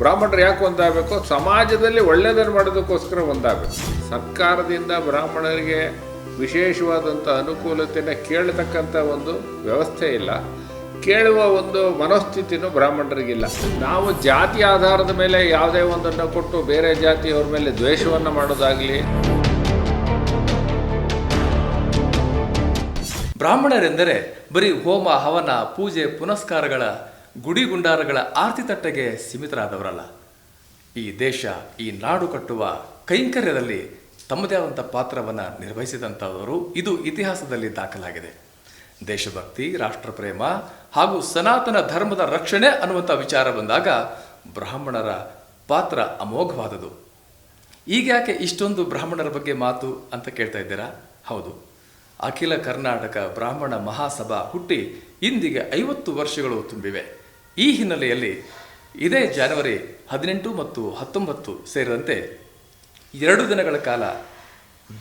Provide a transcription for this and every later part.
ಬ್ರಾಹ್ಮಣರು ಯಾಕೆ ಒಂದಾಗಬೇಕು? ಸಮಾಜದಲ್ಲಿ ಒಳ್ಳೆಯದನ್ನು ಮಾಡೋದಕ್ಕೋಸ್ಕರ ಒಂದಾಗಬೇಕು. ಸರ್ಕಾರದಿಂದ ಬ್ರಾಹ್ಮಣರಿಗೆ ವಿಶೇಷವಾದಂಥ ಅನುಕೂಲತೆಯನ್ನು ಕೇಳತಕ್ಕಂಥ ಒಂದು ವ್ಯವಸ್ಥೆ ಇಲ್ಲ. ಕೇಳುವ ಒಂದು ಮನೋಸ್ಥಿತಿನೂ ಬ್ರಾಹ್ಮಣರಿಗಿಲ್ಲ. ನಾವು ಜಾತಿ ಆಧಾರದ ಮೇಲೆ ಯಾವುದೇ ಒಂದನ್ನು ಕೊಟ್ಟು ಬೇರೆ ಜಾತಿಯವ್ರ ಮೇಲೆ ದ್ವೇಷವನ್ನು ಮಾಡೋದಾಗಲಿ. ಬ್ರಾಹ್ಮಣರೆಂದರೆ ಬರೀ ಹೋಮ, ಹವನ, ಪೂಜೆ, ಪುನಸ್ಕಾರಗಳ ಗುಡಿ ಗುಂಡಾರಗಳ ಆರ್ತಿ ತಟ್ಟೆಗೆ ಸೀಮಿತರಾದವರಲ್ಲ. ಈ ದೇಶ, ಈ ನಾಡು ಕಟ್ಟುವ ಕೈಂಕರ್ಯದಲ್ಲಿ ತಮ್ಮದೇ ಆದಂಥ ಪಾತ್ರವನ್ನು ನಿರ್ವಹಿಸಿದಂಥವರು ಇದು ಇತಿಹಾಸದಲ್ಲಿ ದಾಖಲಾಗಿದೆ. ದೇಶಭಕ್ತಿ, ರಾಷ್ಟ್ರಪ್ರೇಮ ಹಾಗೂ ಸನಾತನ ಧರ್ಮದ ರಕ್ಷಣೆ ಅನ್ನುವಂಥ ವಿಚಾರ ಬಂದಾಗ ಬ್ರಾಹ್ಮಣರ ಪಾತ್ರ ಅಮೋಘವಾದದು ಈಗ ಯಾಕೆ ಇಷ್ಟೊಂದು ಬ್ರಾಹ್ಮಣರ ಬಗ್ಗೆ ಮಾತು ಅಂತ ಕೇಳ್ತಾ ಇದ್ದೀರಾ? ಹೌದು. ಅಖಿಲ ಕರ್ನಾಟಕ ಬ್ರಾಹ್ಮಣ ಮಹಾಸಭಾ ಹುಟ್ಟಿ ಇಂದಿಗೆ ಐವತ್ತು ವರ್ಷಗಳು ತುಂಬಿವೆ. ಈ ಹಿನ್ನೆಲೆಯಲ್ಲಿ ಇದೇ ಜನವರಿ ಹದಿನೆಂಟು ಮತ್ತು ಹತ್ತೊಂಬತ್ತು ಸೇರಿದಂತೆ ಎರಡು ದಿನಗಳ ಕಾಲ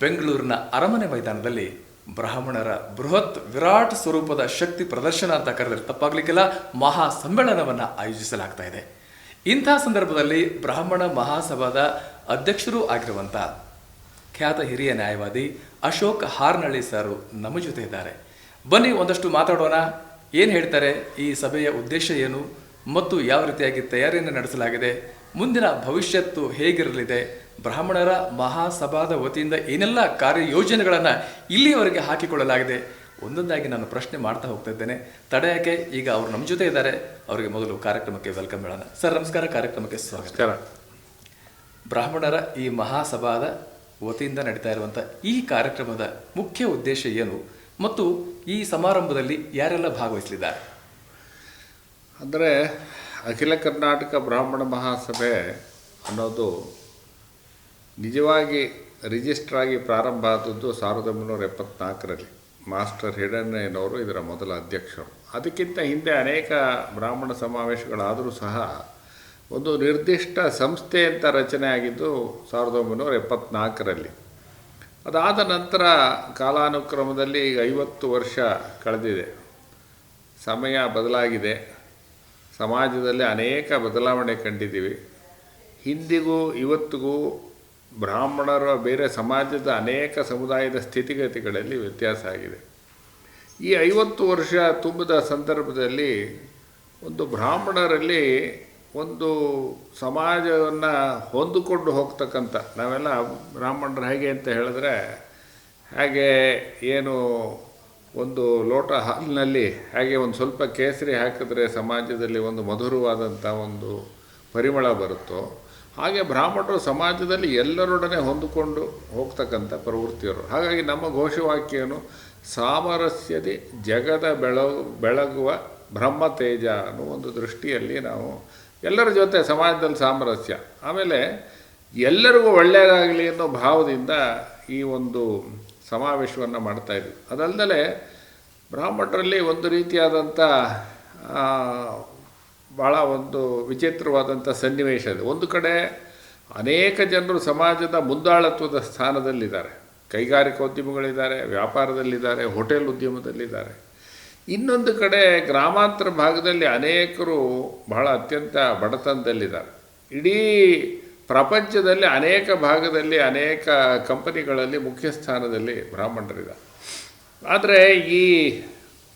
ಬೆಂಗಳೂರಿನ ಅರಮನೆ ಮೈದಾನದಲ್ಲಿ ಬ್ರಾಹ್ಮಣರ ಬೃಹತ್ ವಿರಾಟ್ ಸ್ವರೂಪದ ಶಕ್ತಿ ಪ್ರದರ್ಶನ ಅಂತ ಕರೆದರೆ ತಪ್ಪಾಗಲಿಕ್ಕೆಲ್ಲ, ಮಹಾ ಸಮ್ಮೇಳನವನ್ನು ಆಯೋಜಿಸಲಾಗ್ತಾ ಇದೆ. ಇಂಥ ಸಂದರ್ಭದಲ್ಲಿ ಬ್ರಾಹ್ಮಣ ಮಹಾಸಭಾದ ಅಧ್ಯಕ್ಷರೂ ಆಗಿರುವಂಥ ಖ್ಯಾತ ಹಿರಿಯ ನ್ಯಾಯವಾದಿ ಅಶೋಕ್ ಹಾರ್ನಳ್ಳಿ ಸರ್ ನಮ್ಮ ಜೊತೆ ಇದ್ದಾರೆ. ಬನ್ನಿ ಒಂದಷ್ಟು ಮಾತಾಡೋಣ. ಏನು ಹೇಳ್ತಾರೆ? ಈ ಸಭೆಯ ಉದ್ದೇಶ ಏನು? ಮತ್ತು ಯಾವ ರೀತಿಯಾಗಿ ತಯಾರಿಯನ್ನು ನಡೆಸಲಾಗಿದೆ? ಮುಂದಿನ ಭವಿಷ್ಯತ್ತು ಹೇಗಿರಲಿದೆ? ಬ್ರಾಹ್ಮಣರ ಮಹಾಸಭಾದ ವತಿಯಿಂದ ಏನೆಲ್ಲ ಕಾರ್ಯಯೋಜನೆಗಳನ್ನು ಇಲ್ಲಿಯವರೆಗೆ ಹಾಕಿಕೊಳ್ಳಲಾಗಿದೆ? ಒಂದೊಂದಾಗಿ ನಾನು ಪ್ರಶ್ನೆ ಮಾಡ್ತಾ ಹೋಗ್ತಾ ಇದ್ದೇನೆ. ತಡೆಯಕ್ಕೆ ಈಗ ಅವರು ನಮ್ಮ ಜೊತೆ ಇದ್ದಾರೆ. ಅವರಿಗೆ ಮೊದಲು ಕಾರ್ಯಕ್ರಮಕ್ಕೆ ವೆಲ್ಕಮ್ ಹೇಳೋಣ. ಸರ್ ನಮಸ್ಕಾರ. ಕಾರ್ಯಕ್ರಮಕ್ಕೆ ಸ್ವಾಗತ. ಬ್ರಾಹ್ಮಣರ ಈ ಮಹಾಸಭಾದ ವತಿಯಿಂದ ನಡೀತಾ ಇರುವಂಥ ಈ ಕಾರ್ಯಕ್ರಮದ ಮುಖ್ಯ ಉದ್ದೇಶ ಏನು? ಮತ್ತು ಈ ಸಮಾರಂಭದಲ್ಲಿ ಯಾರೆಲ್ಲ ಭಾಗವಹಿಸಲಿದ್ದಾರೆ? ಅಂದರೆ ಅಖಿಲ ಕರ್ನಾಟಕ ಬ್ರಾಹ್ಮಣ ಮಹಾಸಭೆ ಅನ್ನೋದು ನಿಜವಾಗಿ ರಿಜಿಸ್ಟರ್ ಆಗಿ ಪ್ರಾರಂಭ ಆದದ್ದು ಸಾವಿರದ ಒಂಬೈನೂರ ಎಪ್ಪತ್ನಾಲ್ಕರಲ್ಲಿ. ಮಾಸ್ಟರ್ ಹಿಡಣ್ಣಯ್ಯನವರು ಇದರ ಮೊದಲ ಅಧ್ಯಕ್ಷರು. ಅದಕ್ಕಿಂತ ಹಿಂದೆ ಅನೇಕ ಬ್ರಾಹ್ಮಣ ಸಮಾವೇಶಗಳಾದರೂ ಸಹ ಒಂದು ನಿರ್ದಿಷ್ಟ ಸಂಸ್ಥೆ ಅಂತ ರಚನೆ ಆಗಿದ್ದು ಸಾವಿರದ ಒಂಬೈನೂರ ಎಪ್ಪತ್ನಾಲ್ಕರಲ್ಲಿ. ಅದಾದ ನಂತರ ಕಾಲಾನುಕ್ರಮದಲ್ಲಿ ಈಗ ಐವತ್ತು ವರ್ಷ ಕಳೆದಿದೆ. ಸಮಯ ಬದಲಾಗಿದೆ. ಸಮಾಜದಲ್ಲಿ ಅನೇಕ ಬದಲಾವಣೆ ಕಂಡಿದ್ದೀವಿ. ಹಿಂದಿಗೂ ಇವತ್ತಿಗೂ ಬ್ರಾಹ್ಮಣರ ಬೇರೆ ಸಮಾಜದ ಅನೇಕ ಸಮುದಾಯದ ಸ್ಥಿತಿಗತಿಗಳಲ್ಲಿ ವ್ಯತ್ಯಾಸ ಆಗಿದೆ. ಈ ಐವತ್ತು ವರ್ಷ ತುಂಬಿದ ಸಂದರ್ಭದಲ್ಲಿ ಒಂದು ಬ್ರಾಹ್ಮಣರಲ್ಲಿ ಒಂದು ಸಮಾಜವನ್ನು ಹೊಂದಿಕೊಂಡು ಹೋಗ್ತಕ್ಕಂಥ, ನಾವೆಲ್ಲ ಬ್ರಾಹ್ಮಣರು ಹೇಗೆ ಅಂತ ಹೇಳಿದ್ರೆ, ಹಾಗೆ ಏನು ಒಂದು ಲೋಟ ಹಾಲಿನಲ್ಲಿ ಹಾಗೆ ಒಂದು ಸ್ವಲ್ಪ ಕೇಸರಿ ಹಾಕಿದ್ರೆ ಸಮಾಜದಲ್ಲಿ ಒಂದು ಮಧುರವಾದಂಥ ಒಂದು ಪರಿಮಳ ಬರುತ್ತೋ, ಹಾಗೆ ಬ್ರಾಹ್ಮಣರು ಸಮಾಜದಲ್ಲಿ ಎಲ್ಲರೊಡನೆ ಹೊಂದಿಕೊಂಡು ಹೋಗ್ತಕ್ಕಂಥ ಪ್ರವೃತ್ತಿಯವರು. ಹಾಗಾಗಿ ನಮ್ಮ ಘೋಷವಾಕ್ಯನು, ಸಾಮರಸ್ಯದಿ ಜಗದ ಬೆಳ ಬೆಳಗುವ ಬ್ರಹ್ಮ ತೇಜ ಅನ್ನೋ ಒಂದು ದೃಷ್ಟಿಯಲ್ಲಿ ನಾವು ಎಲ್ಲರ ಜೊತೆ ಸಮಾಜದಲ್ಲಿ ಸಾಮರಸ್ಯ. ಆಮೇಲೆ ಎಲ್ಲರಿಗೂ ಒಳ್ಳೆಯದಾಗಲಿ ಅನ್ನೋ ಭಾವದಿಂದ ಈ ಒಂದು ಸಮಾವೇಶವನ್ನು ಮಾಡ್ತಾ ಇದ್ವಿ. ಅದಲ್ಲದೆ ಬ್ರಾಹ್ಮಣರಲ್ಲಿ ಒಂದು ರೀತಿಯಾದಂಥ ಭಾಳ ಒಂದು ವಿಚಿತ್ರವಾದಂಥ ಸನ್ನಿವೇಶ ಇದೆ. ಒಂದು ಕಡೆ ಅನೇಕ ಜನರು ಸಮಾಜದ ಮುಂದಾಳತ್ವದ ಸ್ಥಾನದಲ್ಲಿದ್ದಾರೆ. ಕೈಗಾರಿಕೋದ್ಯಮಿಗಳಿದ್ದಾರೆ, ವ್ಯಾಪಾರದಲ್ಲಿದ್ದಾರೆ, ಹೋಟೆಲ್ ಉದ್ಯಮದಲ್ಲಿದ್ದಾರೆ. ಇನ್ನೊಂದು ಕಡೆ ಗ್ರಾಮಾಂತರ ಭಾಗದಲ್ಲಿ ಅನೇಕರು ಬಹಳ ಅತ್ಯಂತ ಬಡತನದಲ್ಲಿದ್ದಾರೆ. ಇಡೀ ಪ್ರಪಂಚದಲ್ಲಿ ಅನೇಕ ಭಾಗದಲ್ಲಿ ಅನೇಕ ಕಂಪನಿಗಳಲ್ಲಿ ಮುಖ್ಯ ಸ್ಥಾನದಲ್ಲಿ ಬ್ರಾಹ್ಮಣರಿದ್ದಾರೆ. ಆದರೆ ಈ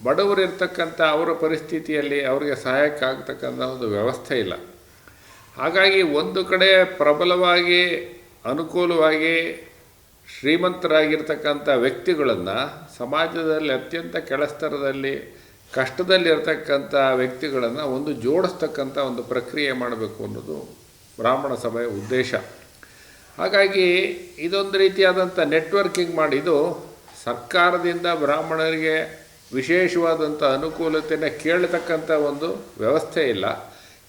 ಬಡವರಿರ್ತಕ್ಕಂಥ ಅವರ ಪರಿಸ್ಥಿತಿಯಲ್ಲಿ ಅವರಿಗೆ ಸಹಾಯಕ್ಕಾಗ್ತಕ್ಕಂಥ ಒಂದು ವ್ಯವಸ್ಥೆ ಇಲ್ಲ. ಹಾಗಾಗಿ ಒಂದು ಕಡೆ ಪ್ರಬಲವಾಗಿ, ಅನುಕೂಲವಾಗಿ ಶ್ರೀಮಂತರಾಗಿರ್ತಕ್ಕಂಥ ವ್ಯಕ್ತಿಗಳನ್ನು ಸಮಾಜದಲ್ಲಿ ಅತ್ಯಂತ ಕೆಳಸ್ತರದಲ್ಲಿ, ಕಷ್ಟದಲ್ಲಿರ್ತಕ್ಕಂಥ ವ್ಯಕ್ತಿಗಳನ್ನು ಒಂದು ಜೋಡಿಸ್ತಕ್ಕಂಥ ಒಂದು ಪ್ರಕ್ರಿಯೆ ಮಾಡಬೇಕು ಅನ್ನೋದು ಬ್ರಾಹ್ಮಣ ಸಭೆಯ ಉದ್ದೇಶ. ಹಾಗಾಗಿ ಇದೊಂದು ರೀತಿಯಾದಂಥ ನೆಟ್ವರ್ಕಿಂಗ್ ಮಾಡಿದ್ದು ಸರ್ಕಾರದಿಂದ ಬ್ರಾಹ್ಮಣರಿಗೆ ವಿಶೇಷವಾದಂಥ ಅನುಕೂಲತೆಯನ್ನು ಕೇಳತಕ್ಕಂಥ ಒಂದು ವ್ಯವಸ್ಥೆ ಇಲ್ಲ.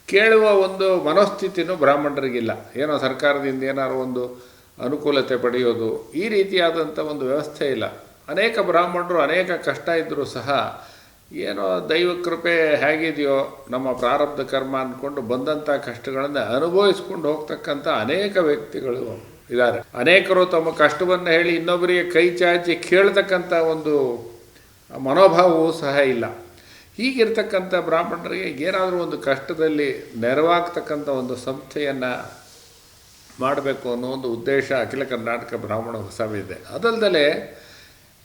ಕೇಳುವ ಒಂದು ಮನೋಸ್ಥಿತಿನೂ ಬ್ರಾಹ್ಮಣರಿಗಿಲ್ಲ. ಏನೋ ಸರ್ಕಾರದಿಂದ ಏನಾದ್ರು ಒಂದು ಅನುಕೂಲತೆ ಪಡೆಯೋದು ಈ ರೀತಿಯಾದಂಥ ಒಂದು ವ್ಯವಸ್ಥೆ ಇಲ್ಲ. ಅನೇಕ ಬ್ರಾಹ್ಮಣರು ಅನೇಕ ಕಷ್ಟ ಇದ್ದರೂ ಸಹ ಏನೋ ದೈವ ಕೃಪೆ ಹೇಗಿದೆಯೋ ನಮ್ಮ ಪ್ರಾರಬ್ಧ ಕರ್ಮ ಅಂದ್ಕೊಂಡು ಬಂದಂಥ ಕಷ್ಟಗಳನ್ನು ಅನುಭವಿಸ್ಕೊಂಡು ಹೋಗ್ತಕ್ಕಂಥ ಅನೇಕ ವ್ಯಕ್ತಿಗಳು ಇದ್ದಾರೆ. ಅನೇಕರು ತಮ್ಮ ಕಷ್ಟವನ್ನು ಹೇಳಿ ಇನ್ನೊಬ್ಬರಿಗೆ ಕೈ ಚಾಚಿ ಕೇಳ್ತಕ್ಕಂಥ ಒಂದು ಮನೋಭಾವವೂ ಸಹ ಇಲ್ಲ. ಹೀಗಿರ್ತಕ್ಕಂಥ ಬ್ರಾಹ್ಮಣರಿಗೆ ಏನಾದರೂ ಒಂದು ಕಷ್ಟದಲ್ಲಿ ನೆರವಾಗ್ತಕ್ಕಂಥ ಒಂದು ಸಂಸ್ಥೆಯನ್ನು ಮಾಡಬೇಕು ಅನ್ನೋ ಒಂದು ಉದ್ದೇಶ ಅಖಿಲ ಕರ್ನಾಟಕ ಬ್ರಾಹ್ಮಣ ಸಭೆ ಇದೆ. ಅದಲ್ಲದೆ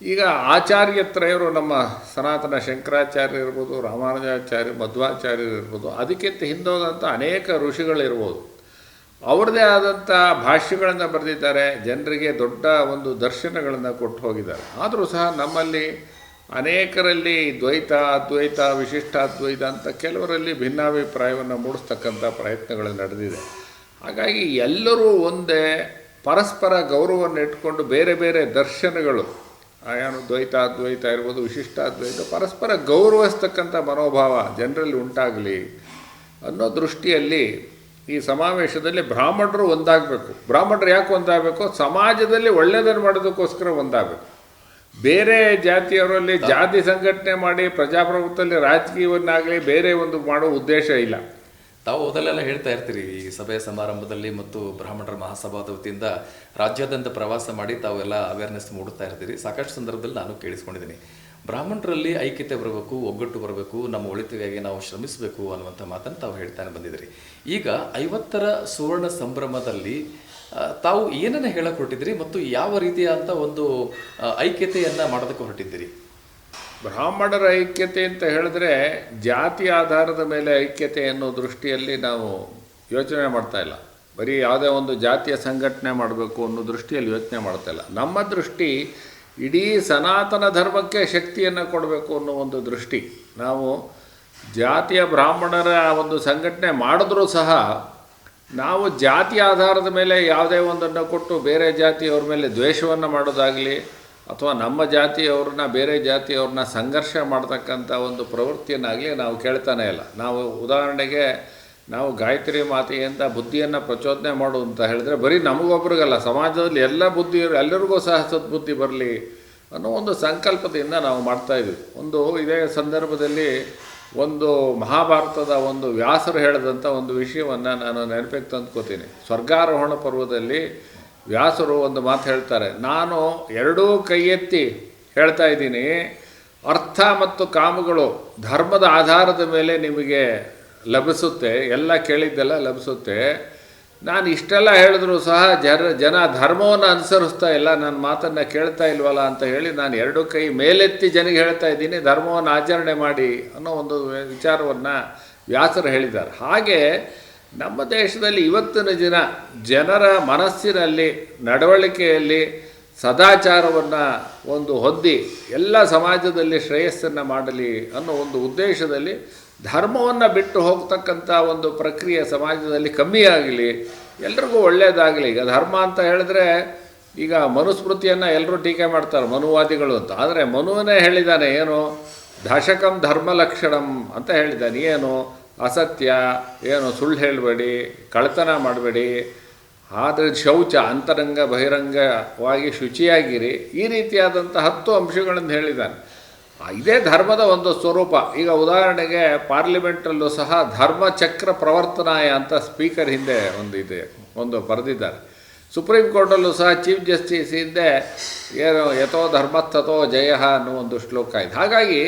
ಈಗ ಆಚಾರ್ಯತ್ರಯರು ನಮ್ಮ ಸನಾತನ ಶಂಕರಾಚಾರ್ಯ ಇರ್ಬೋದು, ರಾಮಾನುಜಾಚಾರ್ಯ ಮಧ್ವಾಚಾರ್ಯರು ಇರ್ಬೋದು, ಅದಕ್ಕಿಂತ ಹಿಂದೋದಂಥ ಅನೇಕ ಋಷಿಗಳಿರ್ಬೋದು. ಅವ್ರದ್ದೇ ಆದಂಥ ಭಾಷ್ಯಗಳನ್ನು ಬರೆದಿದ್ದಾರೆ, ಜನರಿಗೆ ದೊಡ್ಡ ಒಂದು ದರ್ಶನಗಳನ್ನು ಕೊಟ್ಟು ಹೋಗಿದ್ದಾರೆ. ಆದರೂ ಸಹ ನಮ್ಮಲ್ಲಿ ಅನೇಕರಲ್ಲಿ ದ್ವೈತ, ಅದ್ವೈತ, ವಿಶಿಷ್ಟಾದ್ವೈತ ಅಂತ ಕೆಲವರಲ್ಲಿ ಭಿನ್ನಾಭಿಪ್ರಾಯವನ್ನು ಮೂಡಿಸ್ತಕ್ಕಂಥ ಪ್ರಯತ್ನಗಳು ನಡೆದಿದೆ. ಹಾಗಾಗಿ ಎಲ್ಲರೂ ಒಂದೇ ಪರಸ್ಪರ ಗೌರವವನ್ನು ಇಟ್ಕೊಂಡು ಬೇರೆ ಬೇರೆ ದರ್ಶನಗಳು ಏನು ದ್ವೈತ ಅದ್ವೈತ ಇರ್ಬೋದು, ವಿಶಿಷ್ಟಾದ್ವೈತ, ಪರಸ್ಪರ ಗೌರವಿಸ್ತಕ್ಕಂಥ ಮನೋಭಾವ ಜನರಲ್ಲಿ ಉಂಟಾಗಲಿ ಅನ್ನೋ ದೃಷ್ಟಿಯಲ್ಲಿ ಈ ಸಮಾವೇಶದಲ್ಲಿ ಬ್ರಾಹ್ಮಣರು ಒಂದಾಗಬೇಕು. ಬ್ರಾಹ್ಮಣರು ಯಾಕೆ ಒಂದಾಗಬೇಕು? ಸಮಾಜದಲ್ಲಿ ಒಳ್ಳೆಯದನ್ನು ಮಾಡೋದಕ್ಕೋಸ್ಕರ ಒಂದಾಗಬೇಕು. ಬೇರೆ ಜಾತಿಯವರಲ್ಲಿ ಜಾತಿ ಸಂಘಟನೆ ಮಾಡಿ ಪ್ರಜಾಪ್ರಭುತ್ವದಲ್ಲಿ ರಾಜಕೀಯವನ್ನಾಗಲಿ ಬೇರೆ ಒಂದು ಮಾಡೋ ಉದ್ದೇಶ ಇಲ್ಲ. ತಾವು ಓದಲೆಲ್ಲ ಹೇಳ್ತಾ ಇರ್ತೀರಿ, ಈ ಸಭೆ ಸಮಾರಂಭದಲ್ಲಿ ಮತ್ತು ಬ್ರಾಹ್ಮಣರ ಮಹಾಸಭಾದ ವತಿಯಿಂದ ರಾಜ್ಯಾದ್ಯಂತ ಪ್ರವಾಸ ಮಾಡಿ ತಾವೆಲ್ಲ ಅವೇರ್ನೆಸ್ ಮೂಡುತ್ತಾ ಇರ್ತೀರಿ. ಸಾಕಷ್ಟು ಸಂದರ್ಭದಲ್ಲಿ ನಾನು ಕೇಳಿಸ್ಕೊಂಡಿದ್ದೀನಿ. ಬ್ರಾಹ್ಮಣರಲ್ಲಿ ಐಕ್ಯತೆ ಬರಬೇಕು, ಒಗ್ಗಟ್ಟು ಬರಬೇಕು, ನಮ್ಮ ಒಳಿತಿಗಾಗಿ ನಾವು ಶ್ರಮಿಸಬೇಕು ಅನ್ನುವಂಥ ಮಾತನ್ನು ತಾವು ಹೇಳ್ತಾನೆ ಬಂದಿದ್ದೀರಿ. ಈಗ ಐವತ್ತರ ಸುವರ್ಣ ಸಂಭ್ರಮದಲ್ಲಿ ತಾವು ಏನನ್ನು ಹೇಳಕ್ಕೆ ಹೊರಟಿದ್ದೀರಿ ಮತ್ತು ಯಾವ ರೀತಿಯಾದಂಥ ಒಂದು ಐಕ್ಯತೆಯನ್ನು ಐಕ್ಯತೆಯನ್ನ ಮಾಡೋದಕ್ಕೆ ಹೊರಟಿದ್ದೀರಿ? ಬ್ರಾಹ್ಮಣರ ಐಕ್ಯತೆ ಅಂತ ಹೇಳಿದ್ರೆ ಜಾತಿ ಆಧಾರದ ಮೇಲೆ ಐಕ್ಯತೆ ಅನ್ನೋ ದೃಷ್ಟಿಯಲ್ಲಿ ನಾವು ಯೋಚನೆ ಮಾಡ್ತಾ ಇಲ್ಲ. ಬರೀ ಯಾವುದೇ ಒಂದು ಜಾತಿಯ ಸಂಘಟನೆ ಮಾಡಬೇಕು ಅನ್ನೋ ದೃಷ್ಟಿಯಲ್ಲಿ ಯೋಚನೆ ಮಾಡ್ತಾ ಇಲ್ಲ. ನಮ್ಮ ದೃಷ್ಟಿ ಇಡೀ ಸನಾತನ ಧರ್ಮಕ್ಕೆ ಶಕ್ತಿಯನ್ನು ಕೊಡಬೇಕು ಅನ್ನೋ ಒಂದು ದೃಷ್ಟಿ. ನಾವು ಜಾತಿಯ ಬ್ರಾಹ್ಮಣರ ಒಂದು ಸಂಘಟನೆ ಮಾಡಿದ್ರೂ ಸಹ ನಾವು ಜಾತಿ ಆಧಾರದ ಮೇಲೆ ಯಾವುದೇ ಒಂದನ್ನು ಕೊಟ್ಟು ಬೇರೆ ಜಾತಿಯವ್ರ ಮೇಲೆ ದ್ವೇಷವನ್ನು ಮಾಡೋದಾಗಲಿ ಅಥವಾ ನಮ್ಮ ಜಾತಿಯವ್ರನ್ನ, ಬೇರೆ ಜಾತಿಯವ್ರನ್ನ ಸಂಘರ್ಷ ಮಾಡ್ತಕ್ಕಂಥ ಒಂದು ಪ್ರವೃತ್ತಿಯನ್ನಾಗಲಿ ನಾವು ಕೇಳ್ತಾನೆ ಇಲ್ಲ. ನಾವು ಉದಾಹರಣೆಗೆ ನಾವು ಗಾಯತ್ರಿ ಮಾತೆಯಿಂದ ಬುದ್ಧಿಯನ್ನು ಪ್ರಚೋದನೆ ಮಾಡು ಅಂತ ಹೇಳಿದ್ರೆ ಬರೀ ನಮಗೊಬ್ರಿಗಲ್ಲ, ಸಮಾಜದಲ್ಲಿ ಎಲ್ಲ ಬುದ್ಧಿ, ಎಲ್ಲರಿಗೂ ಸಹ ಸದ್ಬುದ್ಧಿ ಬರಲಿ ಅನ್ನೋ ಒಂದು ಸಂಕಲ್ಪದಿಂದ ನಾವು ಮಾಡ್ತಾಯಿದ್ವಿ ಒಂದು ಇದೇ ಸಂದರ್ಭದಲ್ಲಿ ಒಂದು ಮಹಾಭಾರತದ ಒಂದು ವ್ಯಾಸರು ಹೇಳಿದಂಥ ಒಂದು ವಿಷಯವನ್ನು ನಾನು ನೆನಪಿಗೆ ತಂದ್ಕೋತೀನಿ. ಸ್ವರ್ಗಾರೋಹಣ ಪರ್ವದಲ್ಲಿ ವ್ಯಾಸರು ಒಂದು ಮಾತು ಹೇಳ್ತಾರೆ, ನಾನು ಎರಡೂ ಕೈ ಎತ್ತಿ ಹೇಳ್ತಾ ಇದ್ದೀನಿ, ಅರ್ಥ ಮತ್ತು ಕಾಮಗಳು ಧರ್ಮದ ಆಧಾರದ ಮೇಲೆ ನಿಮಗೆ ಲಭಿಸುತ್ತೆ, ಎಲ್ಲ ಕೇಳಿದ್ದೆಲ್ಲ ಲಭಿಸುತ್ತೆ. ನಾನು ಇಷ್ಟೆಲ್ಲ ಹೇಳಿದ್ರು ಸಹ ಜನ ಜನ ಧರ್ಮವನ್ನು ಅನುಸರಿಸ್ತಾ ಇಲ್ಲ ನನ್ನ ಮಾತನ್ನು ಕೇಳ್ತಾ ಇಲ್ವಲ್ಲ ಅಂತ ಹೇಳಿ ನಾನು ಎರಡು ಕೈ ಮೇಲೆತ್ತಿ ಜನಗೆ ಹೇಳ್ತಾ ಇದ್ದೀನಿ, ಧರ್ಮವನ್ನು ಆಚರಣೆ ಮಾಡಿ ಅನ್ನೋ ಒಂದು ವಿಚಾರವನ್ನು ವ್ಯಾಸರು ಹೇಳಿದ್ದಾರೆ. ಹಾಗೆ ನಮ್ಮ ದೇಶದಲ್ಲಿ ಇವತ್ತಿನ ದಿನ ಜನರ ಮನಸ್ಸಿನಲ್ಲಿ, ನಡವಳಿಕೆಯಲ್ಲಿ ಸದಾಚಾರವನ್ನು ಒಂದು ಹೊದ್ದಿ ಎಲ್ಲ ಸಮಾಜದಲ್ಲಿ ಶ್ರೇಯಸ್ಸನ್ನು ಮಾಡಲಿ ಅನ್ನೋ ಒಂದು ಉದ್ದೇಶದಲ್ಲಿ ಧರ್ಮವನ್ನು ಬಿಟ್ಟು ಹೋಗ್ತಕ್ಕಂಥ ಒಂದು ಪ್ರಕ್ರಿಯೆ ಸಮಾಜದಲ್ಲಿ ಕಮ್ಮಿ ಆಗಲಿ, ಎಲ್ರಿಗೂ ಒಳ್ಳೆಯದಾಗಲಿ ಈಗ ಧರ್ಮ ಅಂತ ಹೇಳಿದ್ರೆ ಈಗ ಮನುಸ್ಮೃತಿಯನ್ನು ಎಲ್ಲರೂ ಟೀಕೆ ಮಾಡ್ತಾರೆ, ಮನುವಾದಿಗಳು ಅಂತ. ಆದರೆ ಮನುವನೇ ಹೇಳಿದ್ದಾನೆ ಏನು? ದಶಕಂ ಧರ್ಮ ಲಕ್ಷಣಂ ಅಂತ ಹೇಳಿದ್ದಾನೆ ಏನು? ಅಸತ್ಯ, ಏನು ಸುಳ್ಳು ಹೇಳಬೇಡಿ ಕಳ್ತನ ಮಾಡಬೇಡಿ, ಆದರೆ ಶೌಚ, ಅಂತರಂಗ, ಬಹಿರಂಗವಾಗಿ ಶುಚಿಯಾಗಿರಿ. ಈ ರೀತಿಯಾದಂಥ ಹತ್ತು ಅಂಶಗಳನ್ನು ಹೇಳಿದ್ದಾನೆ. ಇದೇ ಧರ್ಮದ ಒಂದು ಸ್ವರೂಪ. ಈಗ ಉದಾಹರಣೆಗೆ ಪಾರ್ಲಿಮೆಂಟಲ್ಲೂ ಸಹ ಧರ್ಮಚಕ್ರ ಪ್ರವರ್ತನಾಯ ಅಂತ ಸ್ಪೀಕರ್ ಹಿಂದೆ ಒಂದು ಇದೆ, ಒಂದು ಬರೆದಿದ್ದಾರೆ. ಸುಪ್ರೀಂ ಕೋರ್ಟಲ್ಲೂ ಸಹ ಚೀಫ್ ಜಸ್ಟಿಸ್ ಹಿಂದೆ ಏನು ಯಥೋ ಧರ್ಮಸ್ಥತೋ ಜಯ ಅನ್ನೋ ಒಂದು ಶ್ಲೋಕ ಇದೆ. ಹಾಗಾಗಿ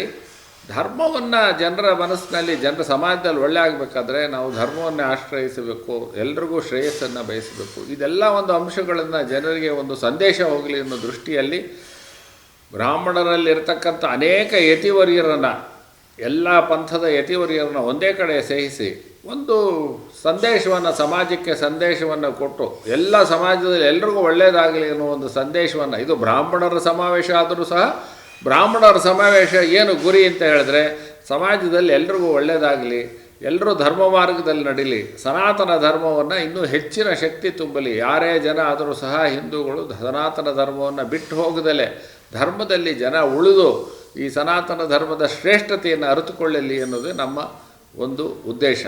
ಧರ್ಮವನ್ನು ಜನರ ಮನಸ್ಸಿನಲ್ಲಿ, ಜನರ ಸಮಾಜದಲ್ಲಿ ಒಳ್ಳೆ ಆಗಬೇಕಾದ್ರೆ ನಾವು ಧರ್ಮವನ್ನು ಆಶ್ರಯಿಸಬೇಕು, ಎಲ್ರಿಗೂ ಶ್ರೇಯಸ್ಸನ್ನು ಬಯಸಬೇಕು. ಇದೆಲ್ಲ ಒಂದು ಅಂಶಗಳನ್ನು ಜನರಿಗೆ ಒಂದು ಸಂದೇಶ ಹೋಗಲಿ ಅನ್ನೋ ದೃಷ್ಟಿಯಲ್ಲಿ ಬ್ರಾಹ್ಮಣರಲ್ಲಿರ್ತಕ್ಕಂಥ ಅನೇಕ ಯತಿವರ್ಯರನ್ನು, ಎಲ್ಲ ಪಂಥದ ಯತಿವರ್ಯರನ್ನು ಒಂದೇ ಕಡೆ ಸೇಹಿಸಿ ಒಂದು ಸಂದೇಶವನ್ನು, ಸಮಾಜಕ್ಕೆ ಸಂದೇಶವನ್ನು ಕೊಟ್ಟು, ಎಲ್ಲ ಸಮಾಜದಲ್ಲಿ ಎಲ್ರಿಗೂ ಒಳ್ಳೆಯದಾಗಲಿ ಅನ್ನೋ ಒಂದು ಸಂದೇಶವನ್ನು, ಇದು ಬ್ರಾಹ್ಮಣರ ಸಮಾವೇಶ ಆದರೂ ಸಹ ಬ್ರಾಹ್ಮಣರ ಸಮಾವೇಶ ಏನು ಗುರಿ ಅಂತ ಹೇಳಿದ್ರೆ ಸಮಾಜದಲ್ಲಿ ಎಲ್ರಿಗೂ ಒಳ್ಳೆಯದಾಗಲಿ ಎಲ್ಲರೂ ಧರ್ಮ ಮಾರ್ಗದಲ್ಲಿ ನಡೀಲಿ, ಸನಾತನ ಧರ್ಮವನ್ನು ಇನ್ನೂ ಹೆಚ್ಚಿನ ಶಕ್ತಿ ತುಂಬಲಿ, ಯಾರೇ ಜನ ಆದರೂ ಸಹ ಹಿಂದೂಗಳು ಸನಾತನ ಧರ್ಮವನ್ನು ಬಿಟ್ಟು ಹೋಗದಲೇ, ಧರ್ಮದಲ್ಲಿ ಜನ ಉಳಿದು ಈ ಸನಾತನ ಧರ್ಮದ ಶ್ರೇಷ್ಠತೆಯನ್ನು ಅರಿತುಕೊಳ್ಳಲಿ ಅನ್ನೋದೇ ನಮ್ಮ ಒಂದು ಉದ್ದೇಶ.